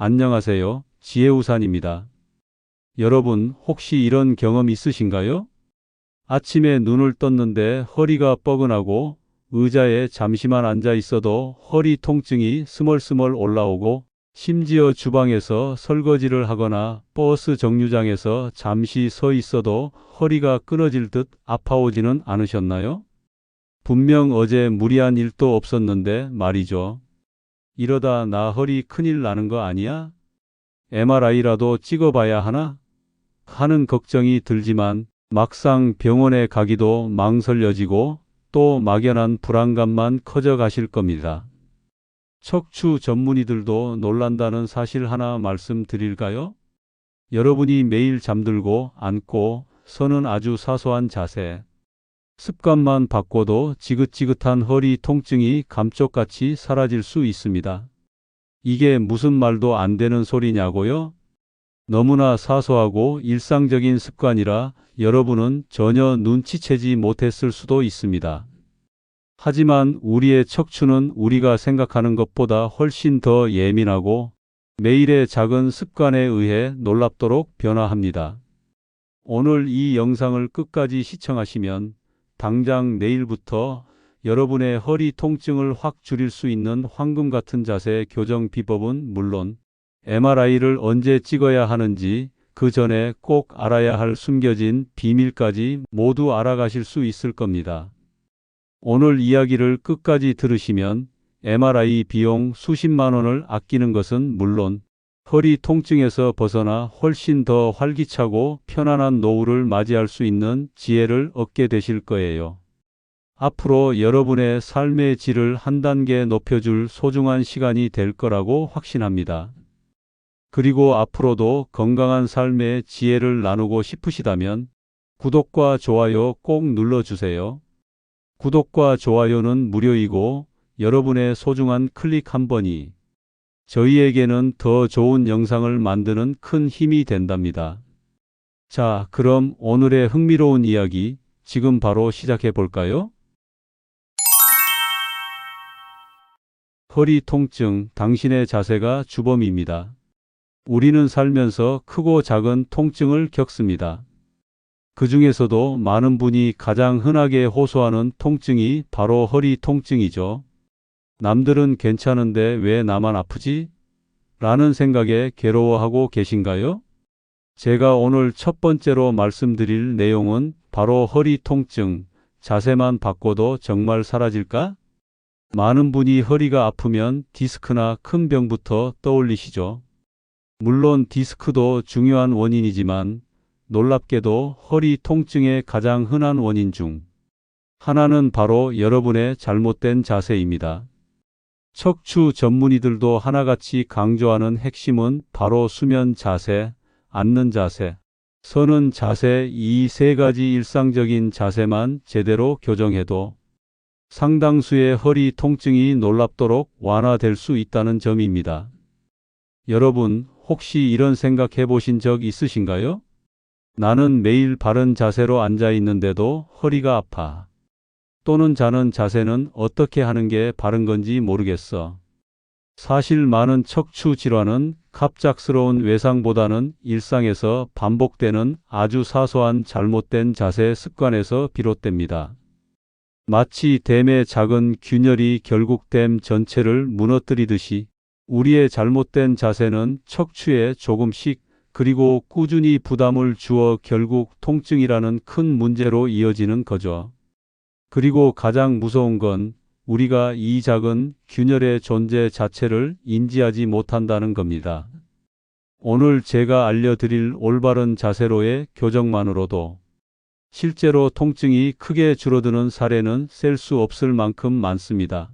안녕하세요. 지혜우산입니다. 여러분, 혹시 이런 경험 있으신가요? 아침에 눈을 떴는데 허리가 뻐근하고 의자에 잠시만 앉아 있어도 허리 통증이 스멀스멀 올라오고 심지어 주방에서 설거지를 하거나 버스 정류장에서 잠시 서 있어도 허리가 끊어질 듯 아파오지는 않으셨나요? 분명 어제 무리한 일도 없었는데 말이죠. 이러다 나 허리 큰일 나는 거 아니야? MRI라도 찍어봐야 하나? 하는 걱정이 들지만 막상 병원에 가기도 망설여지고 또 막연한 불안감만 커져 가실 겁니다. 척추 전문의들도 놀란다는 사실 하나 말씀드릴까요? 여러분이 매일 잠들고 앉고 서는 아주 사소한 자세, 습관만 바꿔도 지긋지긋한 허리 통증이 감쪽같이 사라질 수 있습니다. 이게 무슨 말도 안 되는 소리냐고요? 너무나 사소하고 일상적인 습관이라 여러분은 전혀 눈치채지 못했을 수도 있습니다. 하지만 우리의 척추는 우리가 생각하는 것보다 훨씬 더 예민하고 매일의 작은 습관에 의해 놀랍도록 변화합니다. 오늘 이 영상을 끝까지 시청하시면 당장 내일부터 여러분의 허리 통증을 확 줄일 수 있는 황금 같은 자세 교정 비법은 물론 MRI를 언제 찍어야 하는지 그 전에 꼭 알아야 할 숨겨진 비밀까지 모두 알아가실 수 있을 겁니다. 오늘 이야기를 끝까지 들으시면 MRI 비용 수십만 원을 아끼는 것은 물론 허리 통증에서 벗어나 훨씬 더 활기차고 편안한 노후를 맞이할 수 있는 지혜를 얻게 되실 거예요. 앞으로 여러분의 삶의 질을 한 단계 높여줄 소중한 시간이 될 거라고 확신합니다. 그리고 앞으로도 건강한 삶의 지혜를 나누고 싶으시다면 구독과 좋아요 꼭 눌러주세요. 구독과 좋아요는 무료이고 여러분의 소중한 클릭 한 번이 저희에게는 더 좋은 영상을 만드는 큰 힘이 된답니다. 자, 그럼 오늘의 흥미로운 이야기 지금 바로 시작해 볼까요? 허리 통증, 당신의 자세가 주범입니다. 우리는 살면서 크고 작은 통증을 겪습니다. 그 중에서도 많은 분이 가장 흔하게 호소하는 통증이 바로 허리 통증이죠. 남들은 괜찮은데 왜 나만 아프지? 라는 생각에 괴로워하고 계신가요? 제가 오늘 첫 번째로 말씀드릴 내용은 바로 허리 통증, 자세만 바꿔도 정말 사라질까? 많은 분이 허리가 아프면 디스크나 큰 병부터 떠올리시죠. 물론 디스크도 중요한 원인이지만 놀랍게도 허리 통증의 가장 흔한 원인 중 하나는 바로 여러분의 잘못된 자세입니다. 척추 전문의들도 하나같이 강조하는 핵심은 바로 수면 자세, 앉는 자세, 서는 자세 이 세 가지 일상적인 자세만 제대로 교정해도 상당수의 허리 통증이 놀랍도록 완화될 수 있다는 점입니다. 여러분, 혹시 이런 생각 해 보신 적 있으신가요? 나는 매일 바른 자세로 앉아 있는데도 허리가 아파. 또는 자는 자세는 어떻게 하는 게 바른 건지 모르겠어. 사실 많은 척추 질환은 갑작스러운 외상보다는 일상에서 반복되는 아주 사소한 잘못된 자세 습관에서 비롯됩니다. 마치 댐의 작은 균열이 결국 댐 전체를 무너뜨리듯이 우리의 잘못된 자세는 척추에 조금씩 그리고 꾸준히 부담을 주어 결국 통증이라는 큰 문제로 이어지는 거죠. 그리고 가장 무서운 건 우리가 이 작은 균열의 존재 자체를 인지하지 못한다는 겁니다. 오늘 제가 알려드릴 올바른 자세로의 교정만으로도 실제로 통증이 크게 줄어드는 사례는 셀 수 없을 만큼 많습니다.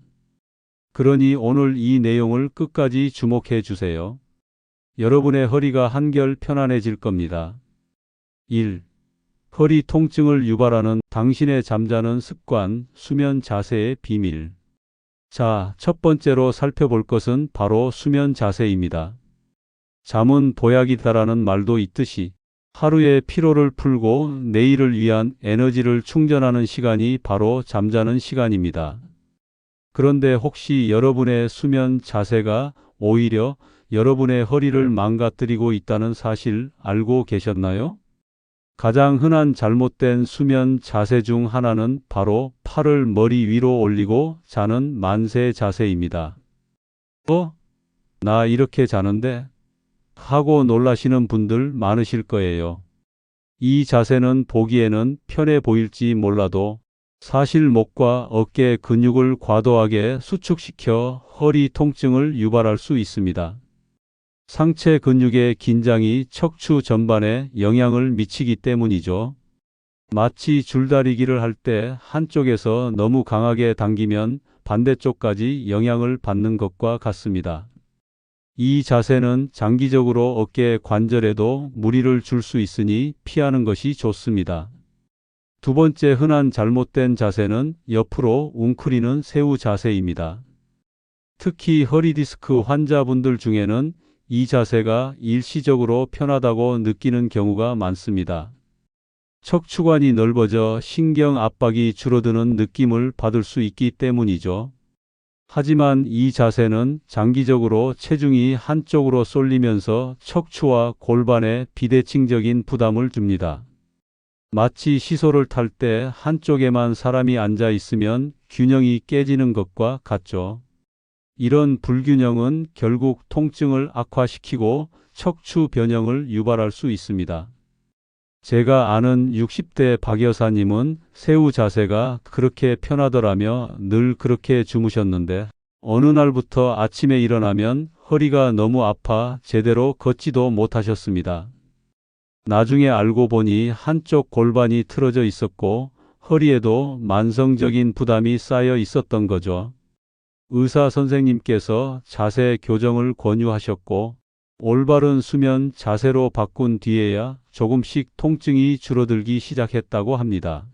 그러니 오늘 이 내용을 끝까지 주목해 주세요. 여러분의 허리가 한결 편안해질 겁니다. 1. 허리 통증을 유발하는 당신의 잠자는 습관, 수면 자세의 비밀. 자, 첫 번째로 살펴볼 것은 바로 수면 자세입니다. 잠은 보약이다라는 말도 있듯이 하루의 피로를 풀고 내일을 위한 에너지를 충전하는 시간이 바로 잠자는 시간입니다. 그런데 혹시 여러분의 수면 자세가 오히려 여러분의 허리를 망가뜨리고 있다는 사실 알고 계셨나요? 가장 흔한 잘못된 수면 자세 중 하나는 바로 팔을 머리 위로 올리고 자는 만세 자세입니다. 어? 나 이렇게 자는데? 하고 놀라시는 분들 많으실 거예요. 이 자세는 보기에는 편해 보일지 몰라도 사실 목과 어깨 근육을 과도하게 수축시켜 허리 통증을 유발할 수 있습니다. 상체 근육의 긴장이 척추 전반에 영향을 미치기 때문이죠. 마치 줄다리기를 할 때 한쪽에서 너무 강하게 당기면 반대쪽까지 영향을 받는 것과 같습니다. 이 자세는 장기적으로 어깨 관절에도 무리를 줄 수 있으니 피하는 것이 좋습니다. 두 번째 흔한 잘못된 자세는 옆으로 웅크리는 새우 자세입니다. 특히 허리 디스크 환자분들 중에는 이 자세가 일시적으로 편하다고 느끼는 경우가 많습니다. 척추관이 넓어져 신경 압박이 줄어드는 느낌을 받을 수 있기 때문이죠. 하지만 이 자세는 장기적으로 체중이 한쪽으로 쏠리면서 척추와 골반에 비대칭적인 부담을 줍니다. 마치 시소를 탈 때 한쪽에만 사람이 앉아 있으면 균형이 깨지는 것과 같죠. 이런 불균형은 결국 통증을 악화시키고 척추 변형을 유발할 수 있습니다. 제가 아는 60대 박 여사님은 새우 자세가 그렇게 편하더라며 늘 그렇게 주무셨는데 어느 날부터 아침에 일어나면 허리가 너무 아파 제대로 걷지도 못하셨습니다. 나중에 알고 보니 한쪽 골반이 틀어져 있었고 허리에도 만성적인 부담이 쌓여 있었던 거죠. 의사 선생님께서 자세 교정을 권유하셨고 올바른 수면 자세로 바꾼 뒤에야 조금씩 통증이 줄어들기 시작했다고 합니다.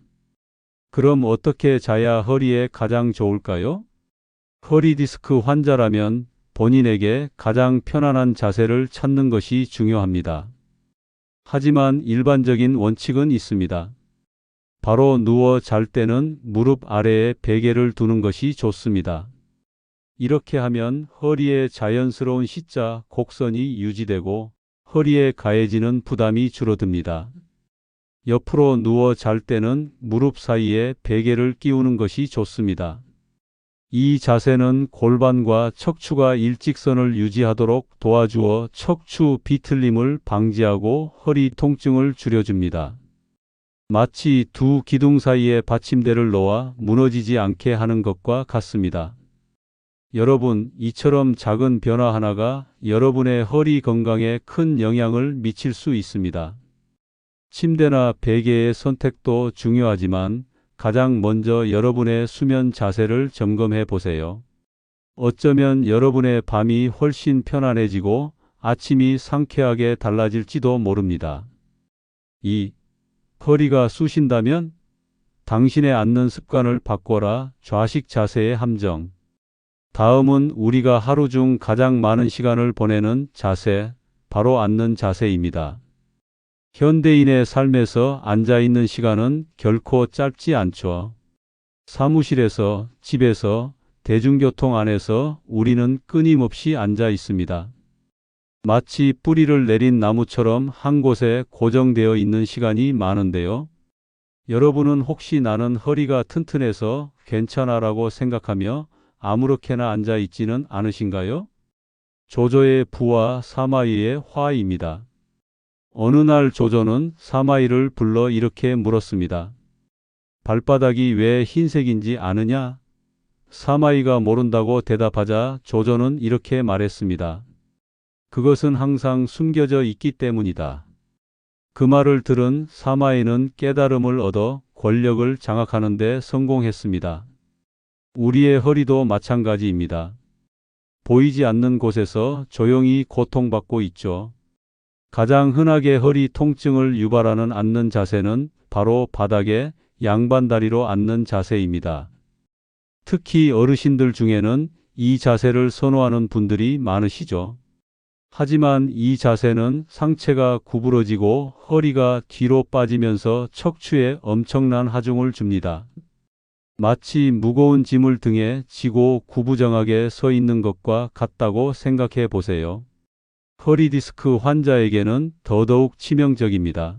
그럼 어떻게 자야 허리에 가장 좋을까요? 허리 디스크 환자라면 본인에게 가장 편안한 자세를 찾는 것이 중요합니다. 하지만 일반적인 원칙은 있습니다. 바로 누워 잘 때는 무릎 아래에 베개를 두는 것이 좋습니다. 이렇게 하면 허리의 자연스러운 C자 곡선이 유지되고 허리에 가해지는 부담이 줄어듭니다. 옆으로 누워 잘 때는 무릎 사이에 베개를 끼우는 것이 좋습니다. 이 자세는 골반과 척추가 일직선을 유지하도록 도와주어 척추 비틀림을 방지하고 허리 통증을 줄여줍니다. 마치 두 기둥 사이에 받침대를 놓아 무너지지 않게 하는 것과 같습니다. 여러분, 이처럼 작은 변화 하나가 여러분의 허리 건강에 큰 영향을 미칠 수 있습니다. 침대나 베개의 선택도 중요하지만 가장 먼저 여러분의 수면 자세를 점검해 보세요. 어쩌면 여러분의 밤이 훨씬 편안해지고 아침이 상쾌하게 달라질지도 모릅니다. 2. 허리가 쑤신다면 당신의 앉는 습관을 바꿔라 좌식 자세의 함정. 다음은 우리가 하루 중 가장 많은 시간을 보내는 자세, 바로 앉는 자세입니다. 현대인의 삶에서 앉아 있는 시간은 결코 짧지 않죠. 사무실에서, 집에서, 대중교통 안에서 우리는 끊임없이 앉아 있습니다. 마치 뿌리를 내린 나무처럼 한 곳에 고정되어 있는 시간이 많은데요. 여러분은 혹시 나는 허리가 튼튼해서 괜찮아라고 생각하며 아무렇게나 앉아 있지는 않으신가요? 조조의 부와 사마이의 화입니다. 어느 날 조조는 사마이를 불러 이렇게 물었습니다. 발바닥이 왜 흰색인지 아느냐? 사마이가 모른다고 대답하자 조조는 이렇게 말했습니다. 그것은 항상 숨겨져 있기 때문이다. 그 말을 들은 사마이는 깨달음을 얻어 권력을 장악하는 데 성공했습니다. 우리의 허리도 마찬가지입니다. 보이지 않는 곳에서 조용히 고통받고 있죠. 가장 흔하게 허리 통증을 유발하는 앉는 자세는 바로 바닥에 양반다리로 앉는 자세입니다. 특히 어르신들 중에는 이 자세를 선호하는 분들이 많으시죠. 하지만 이 자세는 상체가 구부러지고 허리가 뒤로 빠지면서 척추에 엄청난 하중을 줍니다. 마치 무거운 짐을 등에 지고 구부정하게 서 있는 것과 같다고 생각해 보세요. 허리 디스크 환자에게는 더더욱 치명적입니다.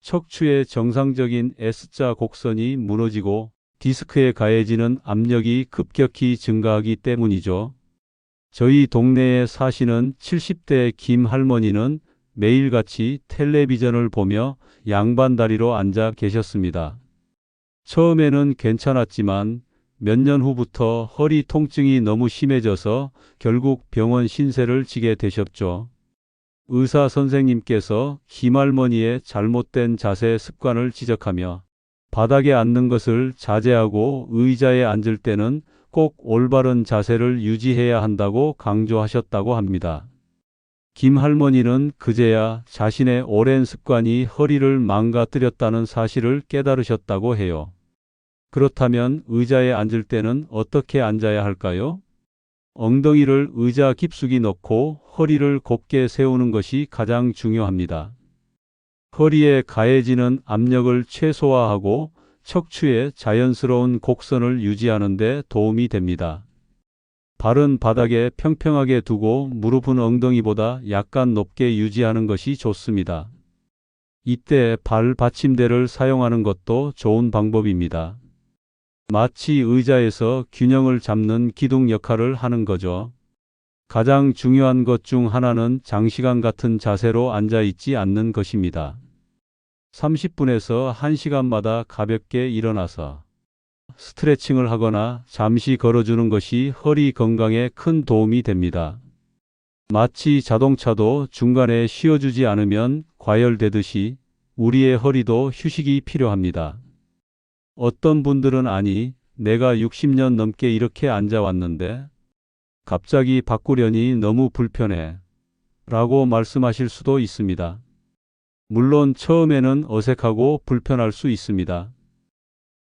척추의 정상적인 S자 곡선이 무너지고 디스크에 가해지는 압력이 급격히 증가하기 때문이죠. 저희 동네에 사시는 70대 김 할머니는 매일같이 텔레비전을 보며 양반 다리로 앉아 계셨습니다. 처음에는 괜찮았지만 몇 년 후부터 허리 통증이 너무 심해져서 결국 병원 신세를 지게 되셨죠. 의사 선생님께서 김할머니의 잘못된 자세 습관을 지적하며 바닥에 앉는 것을 자제하고 의자에 앉을 때는 꼭 올바른 자세를 유지해야 한다고 강조하셨다고 합니다. 김 할머니는 그제야 자신의 오랜 습관이 허리를 망가뜨렸다는 사실을 깨달으셨다고 해요. 그렇다면 의자에 앉을 때는 어떻게 앉아야 할까요? 엉덩이를 의자 깊숙이 넣고 허리를 곱게 세우는 것이 가장 중요합니다. 허리에 가해지는 압력을 최소화하고 척추의 자연스러운 곡선을 유지하는 데 도움이 됩니다. 발은 바닥에 평평하게 두고 무릎은 엉덩이보다 약간 높게 유지하는 것이 좋습니다. 이때 발 받침대를 사용하는 것도 좋은 방법입니다. 마치 의자에서 균형을 잡는 기둥 역할을 하는 거죠. 가장 중요한 것 중 하나는 장시간 같은 자세로 앉아 있지 않는 것입니다. 30분에서 1시간마다 가볍게 일어나서 스트레칭을 하거나 잠시 걸어주는 것이 허리 건강에 큰 도움이 됩니다. 마치 자동차도 중간에 쉬어주지 않으면 과열되듯이 우리의 허리도 휴식이 필요합니다. 어떤 분들은 아니, 내가 60년 넘게 이렇게 앉아왔는데 갑자기 바꾸려니 너무 불편해. 라고 말씀하실 수도 있습니다. 물론 처음에는 어색하고 불편할 수 있습니다.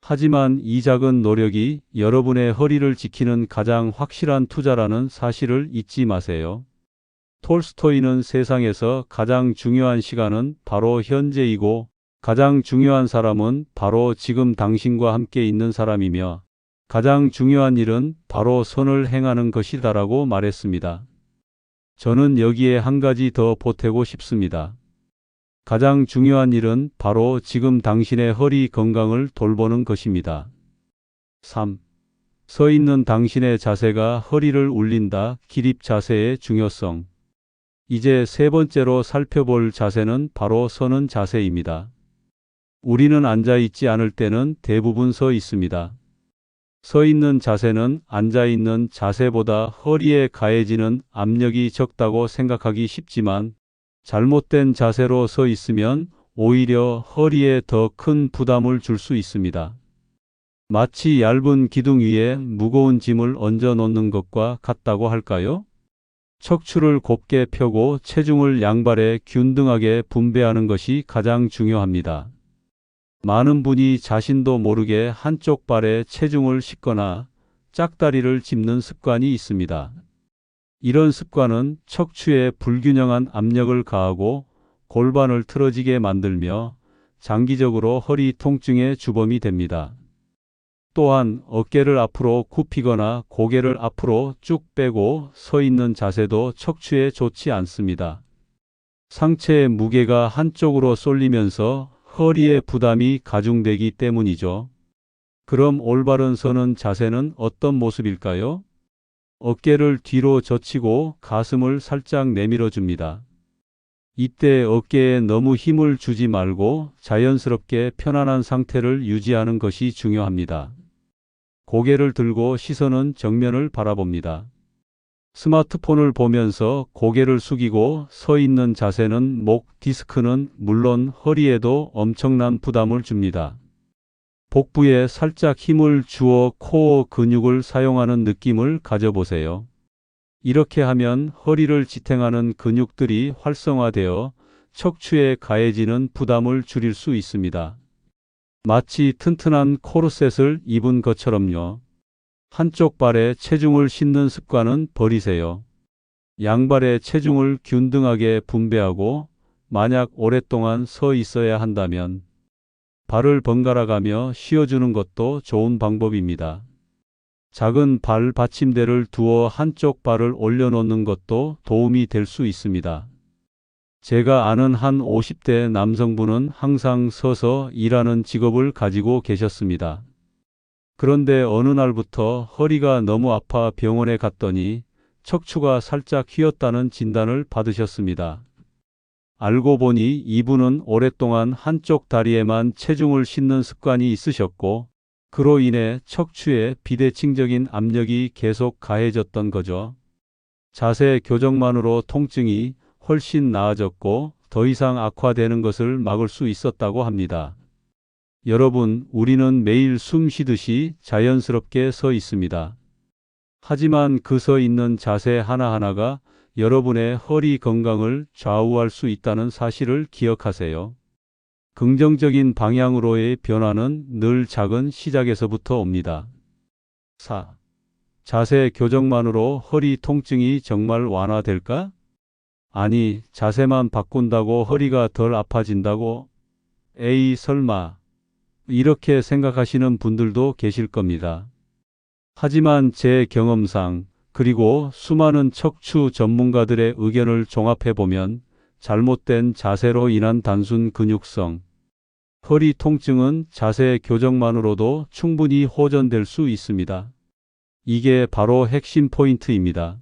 하지만 이 작은 노력이 여러분의 허리를 지키는 가장 확실한 투자라는 사실을 잊지 마세요. 톨스토이는 세상에서 가장 중요한 시간은 바로 현재이고 가장 중요한 사람은 바로 지금 당신과 함께 있는 사람이며 가장 중요한 일은 바로 선을 행하는 것이다라고 말했습니다. 저는 여기에 한 가지 더 보태고 싶습니다. 가장 중요한 일은 바로 지금 당신의 허리 건강을 돌보는 것입니다. 3. 서 있는 당신의 자세가 허리를 울린다. 기립 자세의 중요성. 이제 세 번째로 살펴볼 자세는 바로 서는 자세입니다. 우리는 앉아 있지 않을 때는 대부분 서 있습니다. 서 있는 자세는 앉아 있는 자세보다 허리에 가해지는 압력이 적다고 생각하기 쉽지만 잘못된 자세로 서 있으면 오히려 허리에 더 큰 부담을 줄 수 있습니다. 마치 얇은 기둥 위에 무거운 짐을 얹어 놓는 것과 같다고 할까요? 척추를 곱게 펴고 체중을 양발에 균등하게 분배하는 것이 가장 중요합니다. 많은 분이 자신도 모르게 한쪽 발에 체중을 싣거나 짝다리를 짚는 습관이 있습니다. 이런 습관은 척추에 불균형한 압력을 가하고 골반을 틀어지게 만들며 장기적으로 허리 통증의 주범이 됩니다. 또한 어깨를 앞으로 굽히거나 고개를 앞으로 쭉 빼고 서 있는 자세도 척추에 좋지 않습니다. 상체의 무게가 한쪽으로 쏠리면서 허리의 부담이 가중되기 때문이죠. 그럼 올바른 서는 자세는 어떤 모습일까요? 어깨를 뒤로 젖히고 가슴을 살짝 내밀어 줍니다. 이때 어깨에 너무 힘을 주지 말고 자연스럽게 편안한 상태를 유지하는 것이 중요합니다. 고개를 들고 시선은 정면을 바라봅니다. 스마트폰을 보면서 고개를 숙이고 서 있는 자세는 목 디스크는 물론 허리에도 엄청난 부담을 줍니다. 복부에 살짝 힘을 주어 코어 근육을 사용하는 느낌을 가져보세요. 이렇게 하면 허리를 지탱하는 근육들이 활성화되어 척추에 가해지는 부담을 줄일 수 있습니다. 마치 튼튼한 코르셋을 입은 것처럼요. 한쪽 발에 체중을 싣는 습관은 버리세요. 양발의 체중을 균등하게 분배하고 만약 오랫동안 서 있어야 한다면 발을 번갈아 가며 쉬어주는 것도 좋은 방법입니다. 작은 발 받침대를 두어 한쪽 발을 올려놓는 것도 도움이 될 수 있습니다. 제가 아는 한 50대 남성분은 항상 서서 일하는 직업을 가지고 계셨습니다. 그런데 어느 날부터 허리가 너무 아파 병원에 갔더니 척추가 살짝 휘었다는 진단을 받으셨습니다. 알고 보니 이분은 오랫동안 한쪽 다리에만 체중을 싣는 습관이 있으셨고, 그로 인해 척추에 비대칭적인 압력이 계속 가해졌던 거죠. 자세 교정만으로 통증이 훨씬 나아졌고 더 이상 악화되는 것을 막을 수 있었다고 합니다. 여러분, 우리는 매일 숨 쉬듯이 자연스럽게 서 있습니다. 하지만 그 서 있는 자세 하나하나가 여러분의 허리 건강을 좌우할 수 있다는 사실을 기억하세요. 긍정적인 방향으로의 변화는 늘 작은 시작에서부터 옵니다. 4. 자세 교정만으로 허리 통증이 정말 완화될까? 아니, 자세만 바꾼다고 허리가 덜 아파진다고? 에이, 설마. 이렇게 생각하시는 분들도 계실 겁니다. 하지만 제 경험상, 그리고 수많은 척추 전문가들의 의견을 종합해 보면 잘못된 자세로 인한 단순 근육성, 허리 통증은 자세 교정만으로도 충분히 호전될 수 있습니다. 이게 바로 핵심 포인트입니다.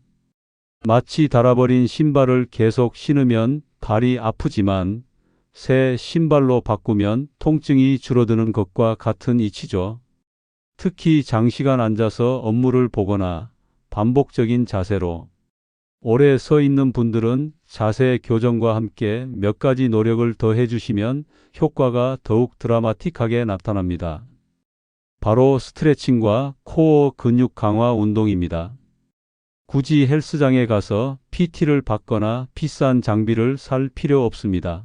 마치 닳아버린 신발을 계속 신으면 발이 아프지만 새 신발로 바꾸면 통증이 줄어드는 것과 같은 이치죠. 특히 장시간 앉아서 업무를 보거나 반복적인 자세로 오래 서 있는 분들은 자세 교정과 함께 몇 가지 노력을 더 해 주시면 효과가 더욱 드라마틱하게 나타납니다. 바로 스트레칭과 코어 근육 강화 운동입니다. 굳이 헬스장에 가서 PT를 받거나 비싼 장비를 살 필요 없습니다.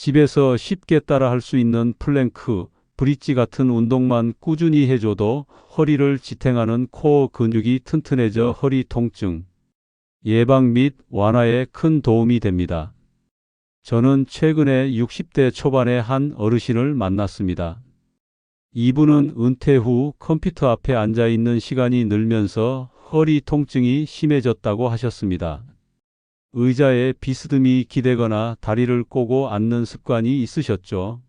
집에서 쉽게 따라 할 수 있는 플랭크, 브릿지 같은 운동만 꾸준히 해줘도 허리를 지탱하는 코어 근육이 튼튼해져 허리 통증, 예방 및 완화에 큰 도움이 됩니다. 저는 최근에 60대 초반의 한 어르신을 만났습니다. 이분은 은퇴 후 컴퓨터 앞에 앉아 있는 시간이 늘면서 허리 통증이 심해졌다고 하셨습니다. 의자에 비스듬히 기대거나 다리를 꼬고 앉는 습관이 있으셨죠.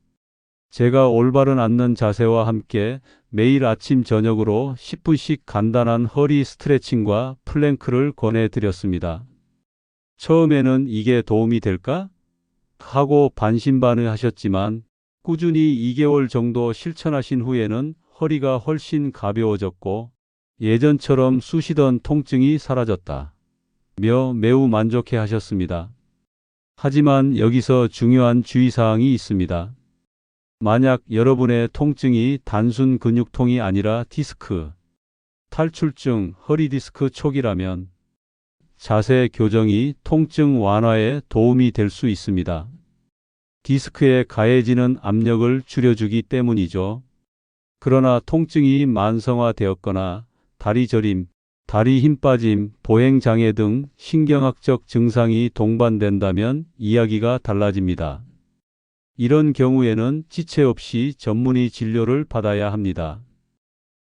제가 올바른 앉는 자세와 함께 매일 아침 저녁으로 10분씩 간단한 허리 스트레칭과 플랭크를 권해드렸습니다. 처음에는 이게 도움이 될까? 하고 반신반의 하셨지만 꾸준히 2개월 정도 실천하신 후에는 허리가 훨씬 가벼워졌고 예전처럼 쑤시던 통증이 사라졌다. 며 매우 만족해 하셨습니다. 하지만 여기서 중요한 주의사항이 있습니다. 만약 여러분의 통증이 단순 근육통이 아니라 디스크, 탈출증, 허리 디스크 초기라면 자세 교정이 통증 완화에 도움이 될 수 있습니다. 디스크에 가해지는 압력을 줄여주기 때문이죠. 그러나 통증이 만성화되었거나 다리 저림, 다리 힘 빠짐, 보행 장애 등 신경학적 증상이 동반된다면 이야기가 달라집니다. 이런 경우에는 지체 없이 전문의 진료를 받아야 합니다.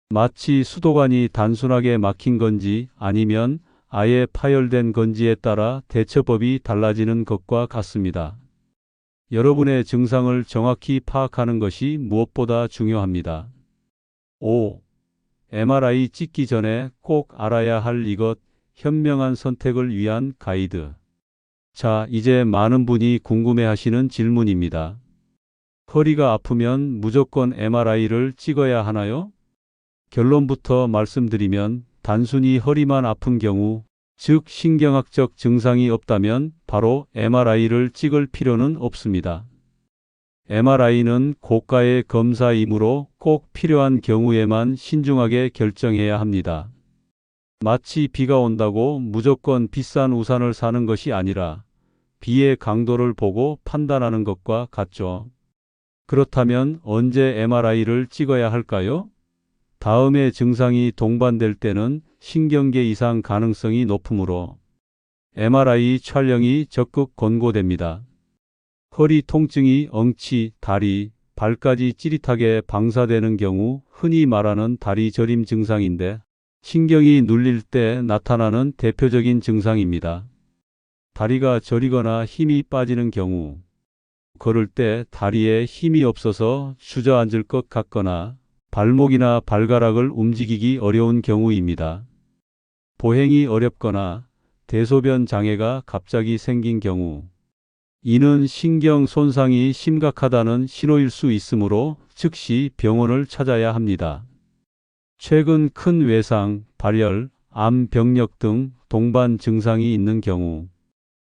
마치 수도관이 단순하게 막힌 건지 아니면 아예 파열된 건지에 따라 대처법이 달라지는 것과 같습니다. 여러분의 증상을 정확히 파악하는 것이 무엇보다 중요합니다. 5. MRI 찍기 전에 꼭 알아야 할 이것, 현명한 선택을 위한 가이드. 자, 이제 많은 분이 궁금해 하시는 질문입니다. 허리가 아프면 무조건 MRI를 찍어야 하나요? 결론부터 말씀드리면 단순히 허리만 아픈 경우, 즉 신경학적 증상이 없다면 바로 MRI를 찍을 필요는 없습니다. MRI는 고가의 검사이므로 꼭 필요한 경우에만 신중하게 결정해야 합니다. 마치 비가 온다고 무조건 비싼 우산을 사는 것이 아니라 비의 강도를 보고 판단하는 것과 같죠. 그렇다면 언제 MRI를 찍어야 할까요? 다음의 증상이 동반될 때는 신경계 이상 가능성이 높으므로 MRI 촬영이 적극 권고됩니다. 허리 통증이 엉치, 다리, 발까지 찌릿하게 방사되는 경우 흔히 말하는 다리 저림 증상인데 신경이 눌릴 때 나타나는 대표적인 증상입니다. 다리가 저리거나 힘이 빠지는 경우, 걸을 때 다리에 힘이 없어서 주저앉을 것 같거나 발목이나 발가락을 움직이기 어려운 경우입니다. 보행이 어렵거나 대소변 장애가 갑자기 생긴 경우, 이는 신경 손상이 심각하다는 신호일 수 있으므로 즉시 병원을 찾아야 합니다. 최근 큰 외상, 발열, 암 병력 등 동반 증상이 있는 경우,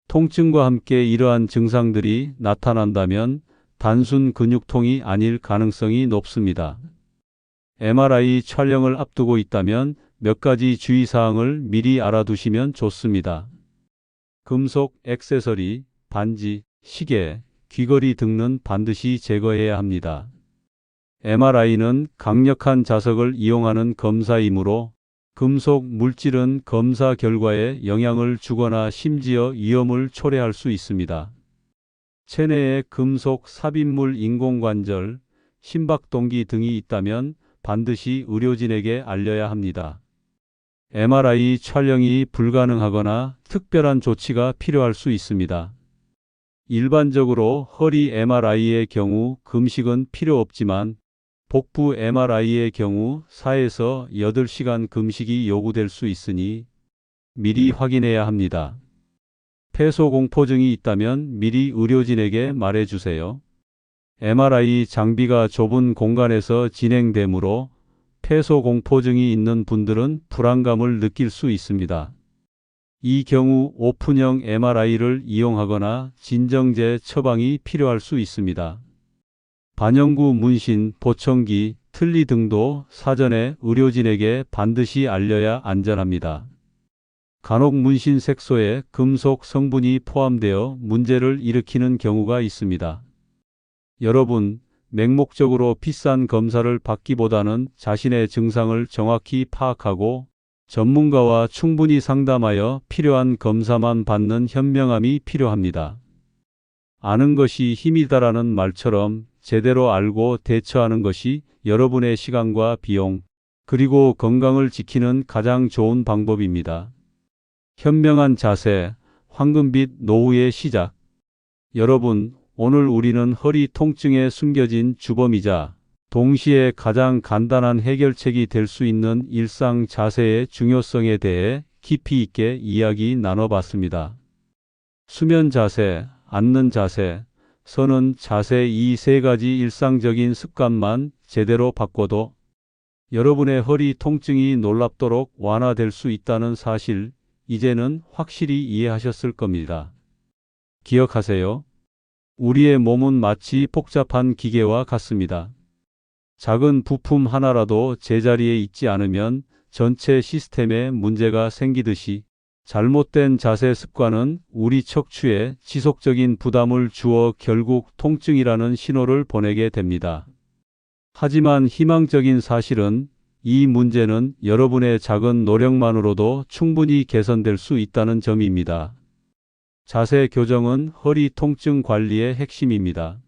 통증과 함께 이러한 증상들이 나타난다면 단순 근육통이 아닐 가능성이 높습니다. MRI 촬영을 앞두고 있다면 몇 가지 주의사항을 미리 알아두시면 좋습니다. 금속, 액세서리, 반지, 시계, 귀걸이 등은 반드시 제거해야 합니다. MRI는 강력한 자석을 이용하는 검사이므로 금속 물질은 검사 결과에 영향을 주거나 심지어 위험을 초래할 수 있습니다. 체내에 금속 삽입물 인공관절, 심박동기 등이 있다면 반드시 의료진에게 알려야 합니다. MRI 촬영이 불가능하거나 특별한 조치가 필요할 수 있습니다. 일반적으로 허리 MRI의 경우 금식은 필요 없지만 복부 MRI의 경우 4에서 8시간 금식이 요구될 수 있으니 미리 확인해야 합니다. 폐소 공포증이 있다면 미리 의료진에게 말해 주세요. MRI 장비가 좁은 공간에서 진행되므로 폐소 공포증이 있는 분들은 불안감을 느낄 수 있습니다. 이 경우 오픈형 MRI를 이용하거나 진정제 처방이 필요할 수 있습니다. 반영구 문신, 보청기, 틀니 등도 사전에 의료진에게 반드시 알려야 안전합니다. 간혹 문신 색소에 금속 성분이 포함되어 문제를 일으키는 경우가 있습니다. 여러분, 맹목적으로 비싼 검사를 받기보다는 자신의 증상을 정확히 파악하고 전문가와 충분히 상담하여 필요한 검사만 받는 현명함이 필요합니다. 아는 것이 힘이다라는 말처럼 제대로 알고 대처하는 것이 여러분의 시간과 비용, 그리고 건강을 지키는 가장 좋은 방법입니다. 현명한 자세, 황금빛 노후의 시작. 여러분, 오늘 우리는 허리 통증에 숨겨진 주범이자 동시에 가장 간단한 해결책이 될 수 있는 일상 자세의 중요성에 대해 깊이 있게 이야기 나눠봤습니다. 수면 자세, 앉는 자세, 서는 자세 이 세 가지 일상적인 습관만 제대로 바꿔도 여러분의 허리 통증이 놀랍도록 완화될 수 있다는 사실 이제는 확실히 이해하셨을 겁니다. 기억하세요. 우리의 몸은 마치 복잡한 기계와 같습니다. 작은 부품 하나라도 제자리에 있지 않으면 전체 시스템에 문제가 생기듯이 잘못된 자세 습관은 우리 척추에 지속적인 부담을 주어 결국 통증이라는 신호를 보내게 됩니다. 하지만 희망적인 사실은 이 문제는 여러분의 작은 노력만으로도 충분히 개선될 수 있다는 점입니다. 자세 교정은 허리 통증 관리의 핵심입니다.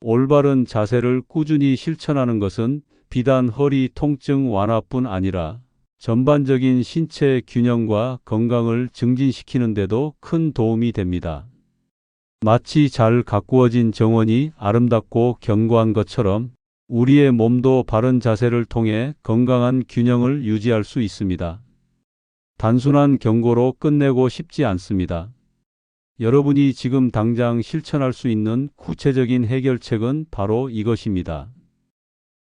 올바른 자세를 꾸준히 실천하는 것은 비단 허리 통증 완화뿐 아니라 전반적인 신체 균형과 건강을 증진시키는 데도 큰 도움이 됩니다. 마치 잘 가꾸어진 정원이 아름답고 견고한 것처럼 우리의 몸도 바른 자세를 통해 건강한 균형을 유지할 수 있습니다. 단순한 경고로 끝내고 싶지 않습니다. 여러분이 지금 당장 실천할 수 있는 구체적인 해결책은 바로 이것입니다.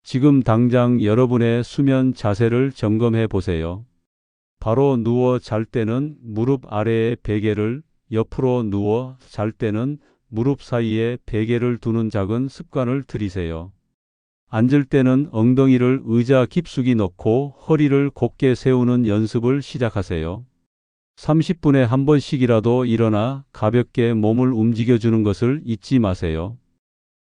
지금 당장 여러분의 수면 자세를 점검해 보세요. 바로 누워 잘 때는 무릎 아래에 베개를, 옆으로 누워 잘 때는 무릎 사이에 베개를 두는 작은 습관을 들이세요. 앉을 때는 엉덩이를 의자 깊숙이 넣고 허리를 곧게 세우는 연습을 시작하세요. 30분에 한 번씩이라도 일어나 가볍게 몸을 움직여주는 것을 잊지 마세요.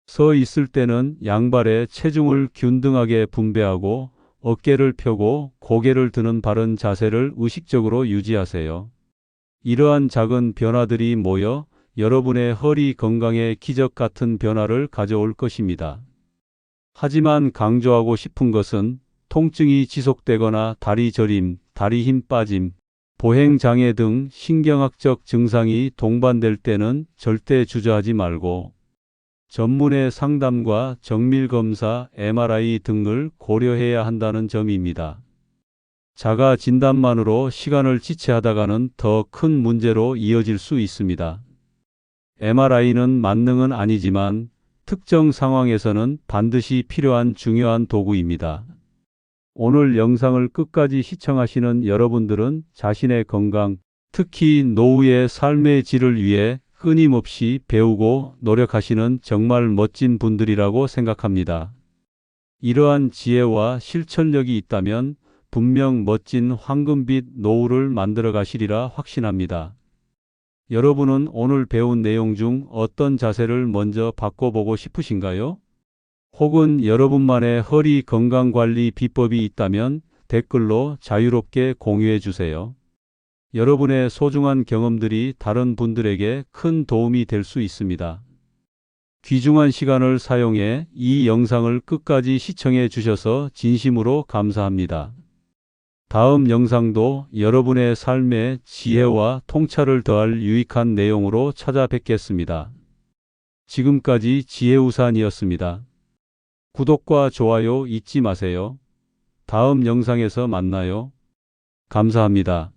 서 있을 때는 양발에 체중을 균등하게 분배하고 어깨를 펴고 고개를 드는 바른 자세를 의식적으로 유지하세요. 이러한 작은 변화들이 모여 여러분의 허리 건강에 기적 같은 변화를 가져올 것입니다. 하지만 강조하고 싶은 것은 통증이 지속되거나 다리 저림, 다리 힘 빠짐, 보행 장애 등 신경학적 증상이 동반될 때는 절대 주저하지 말고 전문의 상담과 정밀 검사, MRI 등을 고려해야 한다는 점입니다. 자가 진단만으로 시간을 지체하다가는 더 큰 문제로 이어질 수 있습니다. MRI는 만능은 아니지만 특정 상황에서는 반드시 필요한 중요한 도구입니다. 오늘 영상을 끝까지 시청하시는 여러분들은 자신의 건강, 특히 노후의 삶의 질을 위해 끊임없이 배우고 노력하시는 정말 멋진 분들이라고 생각합니다. 이러한 지혜와 실천력이 있다면 분명 멋진 황금빛 노후를 만들어 가시리라 확신합니다. 여러분은 오늘 배운 내용 중 어떤 자세를 먼저 바꿔보고 싶으신가요? 혹은 여러분만의 허리 건강 관리 비법이 있다면 댓글로 자유롭게 공유해 주세요. 여러분의 소중한 경험들이 다른 분들에게 큰 도움이 될 수 있습니다. 귀중한 시간을 사용해 이 영상을 끝까지 시청해 주셔서 진심으로 감사합니다. 다음 영상도 여러분의 삶에 지혜와 통찰을 더할 유익한 내용으로 찾아뵙겠습니다. 지금까지 지혜우산이었습니다. 구독과 좋아요 잊지 마세요. 다음 영상에서 만나요. 감사합니다.